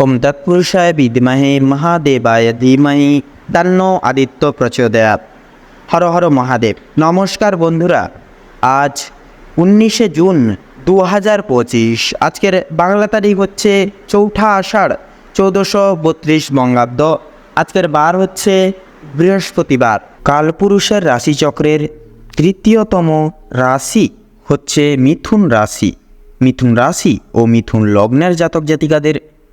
ওম তৎপুরুষায় বিদ্মহে মহাদেবায় ধীমহি তান্ন আদিত্য প্রচোদয়াত হর হর মহাদেব নমস্কার বন্ধুরা আজ উনিশে জুন দু হাজার পঁচিশ আজকের বাংলা তারিখ হচ্ছে চৌঠা আষাঢ়, চৌদ্দশো বত্রিশ বঙ্গাব্দ। আজকের বার হচ্ছে বৃহস্পতিবার। কালপুরুষের রাশিচক্রের তৃতীয়তম রাশি হচ্ছে মিথুন রাশি। মিথুন রাশি ও মিথুন লগ্নের জাতক জাতিকাদের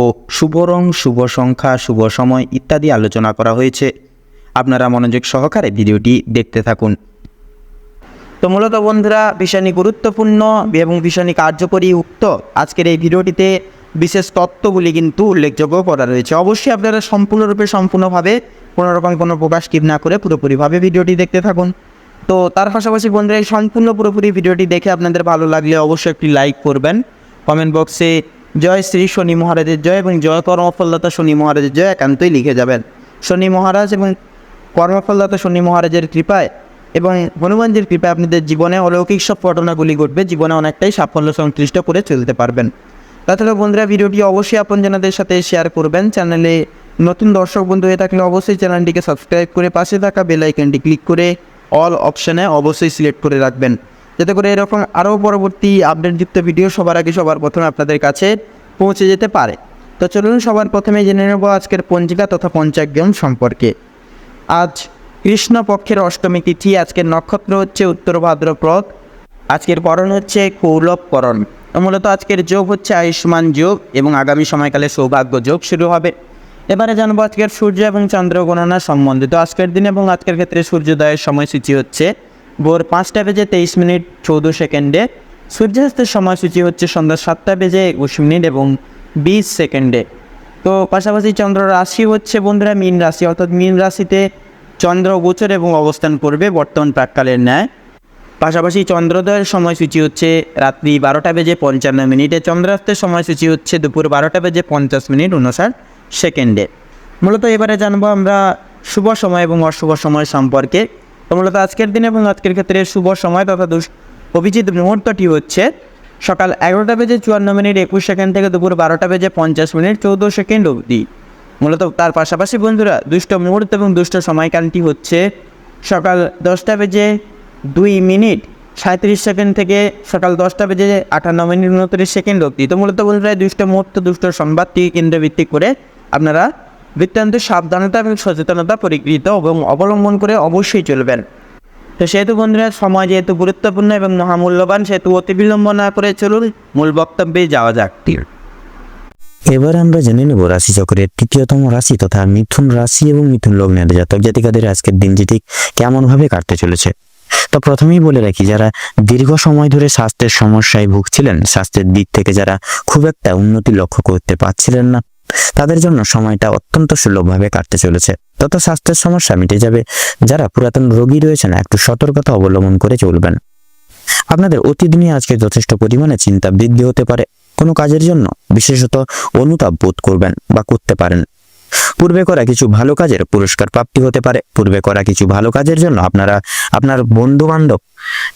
ও শুভ রং শুভ সংখ্যা শুভ সময় ইত্যাদি আলোচনা করা হয়েছে। আপনারা মনোযোগ সহকারে ভিডিওটি দেখতে থাকুন। তো মূলত বন্ধুরা, ভীষণই গুরুত্বপূর্ণ এবং ভীষণই কার্যকরী উক্ত আজকের এই ভিডিওটিতে বিশেষ তত্ত্বগুলি কিন্তু উল্লেখযোগ্য করা রয়েছে। অবশ্যই আপনারা সম্পূর্ণরূপে, সম্পূর্ণভাবে কোনো রকম কোনো প্রকাশ কিপ না করে পুরোপুরিভাবে ভিডিওটি দেখতে থাকুন। তো তার পাশাপাশি বন্ধুরা, এই সম্পূর্ণ পুরোপুরি ভিডিওটি দেখে আপনাদের ভালো লাগলে অবশ্যই একটি লাইক করবেন। কমেন্ট বক্সে জয় শ্রী শনি মহারাজের জয় এবং জয় কর্মফলদাতা শনি মহারাজের জয় একান্তই লিখে যাবেন। শনি মহারাজ এবং কর্মফলদাতা শনি মহারাজের কৃপায় এবং হনুমানজির কৃপায় আপনাদের জীবনে অলৌকিক সব ঘটনাগুলি ঘটবে, জীবনে অনেকটাই সাফল্য সংশ্লিষ্ট করে চলতে পারবেন। তাছাড়া বন্ধুরা, ভিডিওটি অবশ্যই আপনজনদের সাথে শেয়ার করবেন। চ্যানেলে নতুন দর্শক বন্ধু হয়ে থাকলে অবশ্যই চ্যানেলটিকে সাবস্ক্রাইব করে পাশে থাকা বেল আইকনটি ক্লিক করে অল অপশানে অবশ্যই সিলেক্ট করে রাখবেন। যাতে করে এরকম আরও পরবর্তী আপডেটযুক্ত ভিডিও সবার আগে, সবার প্রথমে আপনাদের কাছে পৌঁছে যেতে পারে। তো চলুন, সবার প্রথমে জেনে নেব আজকের পঞ্জিকা তথা পঞ্চাগ্রাম সম্পর্কে। আজ কৃষ্ণপক্ষের অষ্টমী তিথি, আজকের নক্ষত্র হচ্ছে উত্তর ভাদ্রপদ। আজকের করণ হচ্ছে কৌলভ করণ মূলত আজকের যোগ হচ্ছে আয়ুষ্মান যোগ এবং আগামী সময়কালে সৌভাগ্য যোগ শুরু হবে। এবারে জানব আজকের সূর্য এবং চন্দ্র গণনা সম্বন্ধিত আজকের দিন এবং আজকের ক্ষেত্রে সূর্যোদয়ের সময়সূচি হচ্ছে ভোর পাঁচটা বেজে তেইশ মিনিট চৌদ্দ সেকেন্ডে। সূর্যাস্তের সময়সূচি হচ্ছে সন্ধ্যা সাতটা বেজে একুশ মিনিট এবং বিশ সেকেন্ডে। তো পাশাপাশি চন্দ্র রাশি হচ্ছে বন্ধুরা মীন রাশি, অর্থাৎ মীন রাশিতে চন্দ্র গোচর এবং অবস্থান করবে বর্তমান প্রাককালের ন্যায়। পাশাপাশি চন্দ্রোদয়ের সময়সূচি হচ্ছে রাত্রি বারোটা বেজে পঞ্চান্ন মিনিটে। চন্দ্রাস্তের সময়সূচি হচ্ছে দুপুর বারোটা বেজে পঞ্চাশ মিনিট উনষাট সেকেন্ডে। মূলত এবারে জানব আমরা শুভ সময় এবং অশুভ সময় সম্পর্কে। তো মূলত আজকের দিন এবং আজকের ক্ষেত্রে শুভ সময় তথা অভিজিৎ মুহূর্তটি হচ্ছে সকাল এগারোটা বেজে চুয়ান্ন মিনিট একুশ সেকেন্ড থেকে দুপুর বারোটা বেজে পঞ্চাশ মিনিট চৌদ্দ সেকেন্ড অবধি। মূলত তার পাশাপাশি বন্ধুরা, দুষ্ট মুহূর্ত এবং দুষ্ট সময়কালটি হচ্ছে সকাল দশটা বেজে দুই মিনিট সাঁত্রিশ সেকেন্ড থেকে সকাল দশটা বেজে আটান্ন মিনিট উনত্রিশ সেকেন্ড অবধি। তো মূলত বন্ধুরা দুষ্ট মুহূর্ত, দুষ্ট সংবাদটি কেন্দ্রভিত্তিক করে আপনারা বৃত্তান্ত সাবধানতা এবং সচেতনতা পরিকৃত এবং অবলম্বন করে অবশ্যই চলবেন। তো সেহেতু বন্ধুরা, সময় যেহেতু গুরুত্বপূর্ণ এবং মহামূল্যবান, সেহেতু অতি বিলম্ব না করে চলুন মূল বক্তব্যে যাওয়া যাক। এবার আমরা জেনে নেব রাশিচক্রের তৃতীয়তম রাশি তথা মিথুন রাশি এবং মিথুন লগ্নের জাতক জাতিকাদের আজকের দিনটি ঠিক কেমনভাবে কাটতে চলেছে। তো প্রথমেই বলে রাখি, যারা দীর্ঘ সময় ধরে স্বাস্থ্যের সমস্যায় ভুগছিলেন, স্বাস্থ্যের দিক থেকে যারা খুব একটা উন্নতি লক্ষ্য করতে পারছিলেন না তাদের জন্য সময়টা অত্যন্ত সুলভভাবে কাটতে চলেছে। তত স্বাস্থ্যের সমস্যা মিটে যাবে যারা পুরাতন রোগী রয়েছেন একটু সতর্কতা অবলম্বন করে চলবেন। আপনাদের অতিদিনই আজকে যথেষ্ট পরিমাণে চিন্তা বৃদ্ধি হতে পারে। কোনো কাজের জন্য বিশেষত অনুতাপ বোধ করবেন বা করতে পারেন। পূর্বে করা কিছু ভালো কাজের পুরস্কার প্রাপ্তি হতে পারে। পূর্বে করা কিছু ভালো কাজের জন্য আপনারা, আপনার বন্ধু বান্ধব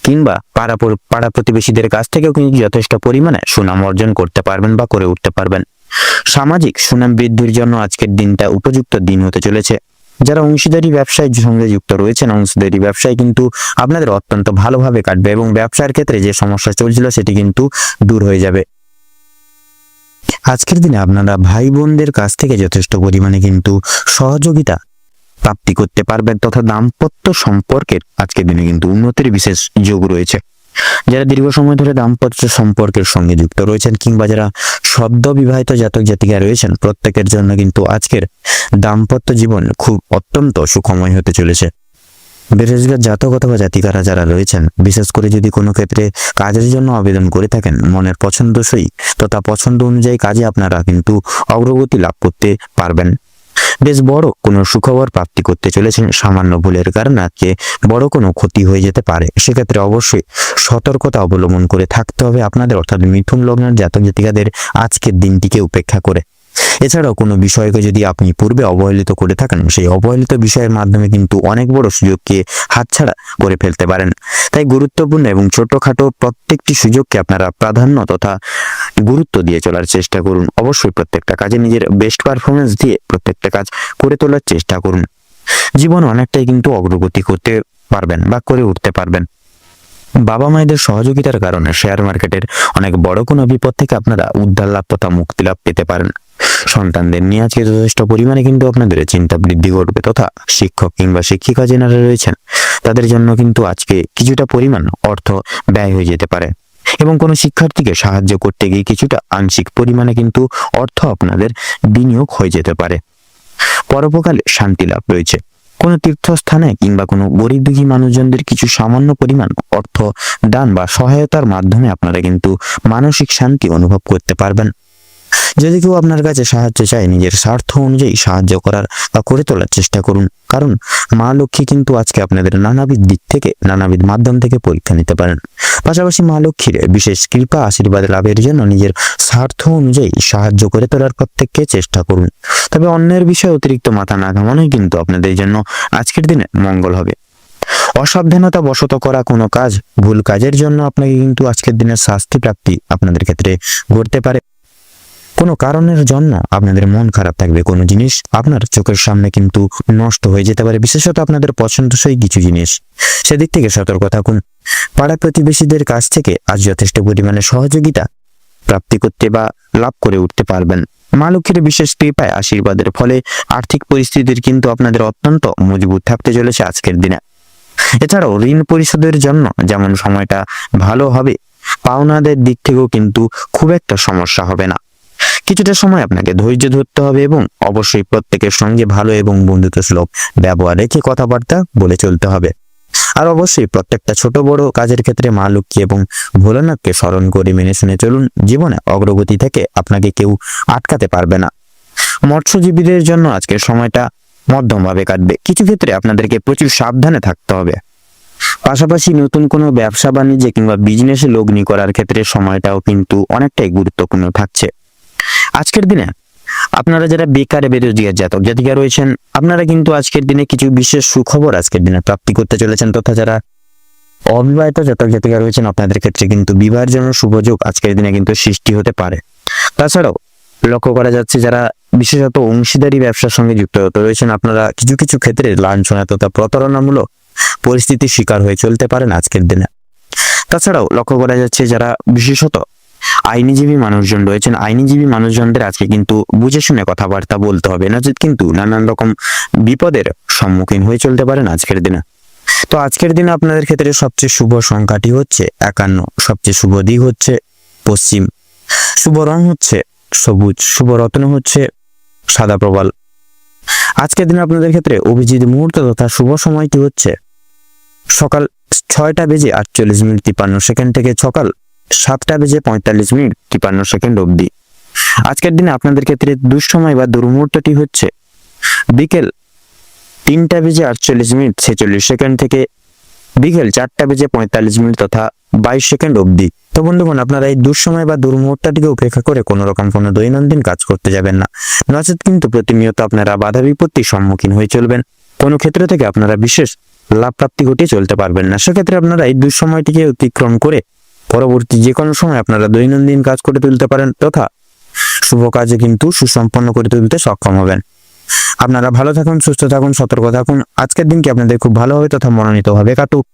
কিংবা পাড়া পাড়া প্রতিবেশীদের কাছ থেকেও কিন্তু যথেষ্ট পরিমাণে সুনাম অর্জন করতে পারবেন বা করে উঠতে পারবেন। সামাজিক সুনাম বৃদ্ধির জন্য আজকের দিনটা উপযুক্ত দিন হতে চলেছে। যারা অংশীদারি ব্যবসায় সঙ্গে যুক্ত রয়েছেন, অংশীদারি ব্যবসায় কিন্তু আপনাদের অত্যন্ত ভালোভাবে কাটবে এবং ব্যবসার ক্ষেত্রে যে সমস্যা চলছিল সেটি কিন্তু দূর হয়ে যাবে। আজকের দিনে আপনারা ভাই বোনদের কাছ থেকে যথেষ্ট পরিমাণে কিন্তু সহযোগিতা প্রাপ্তি করতে পারবেন তথা দাম্পত্য সম্পর্কের আজকের দিনে কিন্তু উন্নতির বিশেষ যোগ রয়েছে। যারা দীর্ঘ সময় ধরে দাম্পত্য সম্পর্কের সঙ্গে যুক্ত রয়েছেন কিংবা যারা সদ্য বিবাহিত জাতক জাতিকা রয়েছেন, প্রত্যেকের জন্য কিন্তু আজকের দাম্পত্য জীবন খুব অত্যন্ত সুখময় হতে চলেছে। বেরোজগার জাতক অথবা জাতিকারা যারা রয়েছেন, বিশেষ করে যদি কোনো ক্ষেত্রে কাজের জন্য আবেদন করে থাকেন, মনের পছন্দসই তথা পছন্দ অনুযায়ী কাজে আপনারা কিন্তু অগ্রগতি লাভ করতে পারবেন। বেশ বড় কোনো সুখবর প্রাপ্তি করতে চলেছেন সামান্য ভুলের কারণে আজকে বড় কোনো ক্ষতি হয়ে যেতে পারে। সেক্ষেত্রে অবশ্যই সতর্কতা অবলম্বন করে থাকতে হবে আপনাদের, অর্থাৎ মিথুন লগ্নের জাতক জাতিকাদের আজকের দিনটিকে উপেক্ষা করে। এছাড়াও কোনো বিষয়কে যদি আপনি পূর্বে অবহেলিত করে থাকেন, সেই অবহেলিত বিষয়ের মাধ্যমে কিন্তু অনেক বড় সুযোগকে হাতছাড়া করে ফেলতে পারেন। তাই গুরুত্বপূর্ণ এবং ছোটখাটো প্রত্যেকটি সুযোগকে আপনারা প্রাধান্য তথা গুরুত্ব দিয়ে চলার চেষ্টা করুন। অবশ্যই প্রত্যেকটা কাজে নিজের বেস্ট পারফরমেন্স দিয়ে প্রত্যেকটা কাজ করে তোলার চেষ্টা করুন। জীবন অনেকটাই কিন্তু অগ্রগতি করতে পারবেন বা করে উঠতে পারবেন। বাবা মায়েদের সহযোগিতার কারণে শেয়ার মার্কেটের অনেক বড় কোনো বিপদ থেকে আপনারা উদ্ধার লাভ তথা মুক্তি লাভ পেতে পারেন। সন্তানদের নিয়ে আজকে যথেষ্ট পরিমাণে কিন্তু আপনাদের চিন্তা বৃদ্ধি ঘটবে তথা শিক্ষক কিংবা শিক্ষিকা যেনারা রয়েছেন, তাদের জন্য কিন্তু আজকে কিছুটা পরিমাণ অর্থ ব্যয় হয়ে যেতে পারে। এবং কোনো শিক্ষার্থীকে সাহায্য করতে গিয়ে কিছুটা আংশিক পরিমাণে কিন্তু অর্থ আপনাদের বিনিয়োগ হয়ে যেতে পারে। পরোপকালে শান্তি লাভ রয়েছে। কোনো তীর্থস্থানে কিংবা কোনো গরিব দুঃখী মানুষজনদের কিছু সামান্য পরিমাণ অর্থ, দান বা সহায়তার মাধ্যমে আপনারা কিন্তু মানসিক শান্তি অনুভব করতে পারবেন। যদি কেউ আপনার কাছে সাহায্য চায়, নিজের স্বার্থ অনুযায়ী সাহায্য করার বা করে তোলার চেষ্টা করুন। কারণ মা লক্ষ্মী কিন্তু আজকে আপনাদের নানাবিধ দিক থেকে, নানাবিধ মাধ্যম থেকে পরীক্ষা নিতে পারেন। পাশাপাশি মা লক্ষ্মীর বিশেষ কৃপা, আশীর্বাদ লাভের জন্য নিজের স্বার্থ অনুযায়ী সাহায্য করে তোলার প্রত্যেককে চেষ্টা করুন। তবে অন্যের বিষয়ে অতিরিক্ত মাথা না ঘামানোই কিন্তু আপনাদের জন্য আজকের দিনে মঙ্গল হবে। অসাবধানতা বশত করা কোনো কাজ, ভুল কাজের জন্য আপনাকে কিন্তু আজকের দিনের শাস্তি প্রাপ্তি আপনাদের ক্ষেত্রে ঘটতে পারে। কোনো কারণের জন্য আপনাদের মন খারাপ থাকবে। কোনো জিনিস আপনার চোখের সামনে কিন্তু নষ্ট হয়ে যেতে পারে। বিশেষত আপনাদের পছন্দসই কিছু জিনিস। সেদিক থেকে সতর্ক থাকুন। পাড়া প্রতিবেশীদের কাছ থেকে আজ যথেষ্ট পরিমাণে সহযোগিতা প্রাপ্তি করতে বা লাভ করে উঠতে পারবেন। মা লক্ষ্মীর বিশেষ কৃপায় আশীর্বাদের ফলে আর্থিক পরিস্থিতির কিন্তু আপনাদের অত্যন্ত মজবুত থাকতে চলেছে আজকের দিনে। এছাড়াও ঋণ পরিশোধের জন্য যেমন সময়টা ভালো হবে, পাওনাদের দিক থেকেও কিন্তু খুব একটা সমস্যা হবে না। কিছুটা সময় আপনাকে ধৈর্য ধরতে হবে এবং অবশ্যই প্রত্যেকের সঙ্গে ভালো এবং বন্ধুত্ব সুলভ ব্যবহার রেখে কথাবার্তা বলে চলতে হবে। আর অবশ্যই প্রত্যেকটা ছোট বড় কাজের ক্ষেত্রে মা লক্ষ্মী এবং ভোলানাথকে স্মরণ করে মেনে শুনে চলুন। জীবনে অগ্রগতি থেকে আপনাকে কেউ আটকাতে পারবে না। মৎস্যজীবীদের জন্য আজকের সময়টা মধ্যমভাবে কাটবে। কিছু ক্ষেত্রে আপনাদেরকে প্রচুর সাবধানে থাকতে হবে। পাশাপাশি নতুন কোনো ব্যবসা বাণিজ্যে কিংবা বিজনেসে লগ্নি করার ক্ষেত্রে সময়টাও কিন্তু অনেকটাই গুরুত্বপূর্ণ থাকছে। আজকের দিনে আপনারা যারা বেকারে বেরোজগার জাতক জাতিকা রয়েছেন, আপনারা কিন্তু আজকের দিনে কিছু বিশেষ সুখবর আজকের দিনে প্রাপ্তি করতে চলেছেন তথা যারা অবিবাহিত জাতক জাতিকা রয়েছেন, আপনাদের ক্ষেত্রে কিন্তু বিবাহের জন্য শুভযোগ আজকের দিনে কিন্তু সৃষ্টি হতে পারে। তাছাড়াও লক্ষ্য করা যাচ্ছে যারা বিশেষত অংশীদারি ব্যবসার সঙ্গে যুক্ত রয়েছেন, আপনারা কিছু কিছু ক্ষেত্রে লাঞ্ছনা তথা প্রতারণামূলক পরিস্থিতির শিকার হয়ে চলতে পারেন আজকের দিনে। তাছাড়াও লক্ষ্য করা যাচ্ছে যারা বিশেষত আইনজীবী মানুষজন রয়েছেন। আইনজীবী মানুষজনদের আজকে কিন্তু বুঝে শুনে কথাবার্তা বলতে হবে। নচেত কিন্তু নানান রকম বিপদের সম্মুখীন হয়ে চলতে পারেন আজকের দিনে। তো আজকের দিনে আপনাদের ক্ষেত্রে সবচেয়ে শুভ সংখ্যাটি হচ্ছে একান্ন। সবচেয়ে শুভ দিক হচ্ছে পশ্চিম। শুভ রং হচ্ছে সবুজ। শুভ রত্ন হচ্ছে সাদা প্রবাল। আজকের দিনে আপনাদের ক্ষেত্রে অভিজিৎ মুহূর্ত তথা শুভ সময়টি হচ্ছে সকাল ছয়টা বেজে আটচল্লিশ মিনিট তিপ্পান্ন সেকেন্ড থেকে সকাল সাতটা বেজে পঁয়তাল্লিশ মিনিট তিপ্পান্ন সেকেন্ড অবধি। আজকের দিনে আপনাদের ক্ষেত্রে দুঃসময় বা দুর্মুহূর্তটি হচ্ছে, বিকেল তিনটা বেজে আটচল্লিশ মিনিট ছেচল্লিশ সেকেন্ড থেকে বিকেল চারটা বেজে পঁয়তাল্লিশ মিনিট তথা বাইশ সেকেন্ড অবধি। তো বন্ধুগণ, আপনারা এই দুঃসময় বা দুর্মুহূর্তটিকে উপেক্ষা করে কোনো রকম কোনো দৈনন্দিন কাজ করতে যাবেন না। নচেত কিন্তু প্রতিনিয়ত আপনারা বাধা বিপত্তির সম্মুখীন হয়ে চলবেন। কোনো ক্ষেত্র থেকে আপনারা বিশেষ লাভ প্রাপ্তি ঘটিয়ে চলতে পারবেন না। সেক্ষেত্রে আপনারা এই দুঃসময়টিকে অতিক্রম করে পরবর্তী যে কোনো সময় আপনারা দৈনন্দিন কাজ করে তুলতে পারেন তথা শুভ কাজে কিন্তু সুসম্পন্ন করে তুলতে সক্ষম হবেন। আপনারা ভালো থাকুন, সুস্থ থাকুন, সতর্ক থাকুন। আজকের দিনকে আপনাদের খুব ভালোভাবে তথা মনোনীতভাবে কাটুক।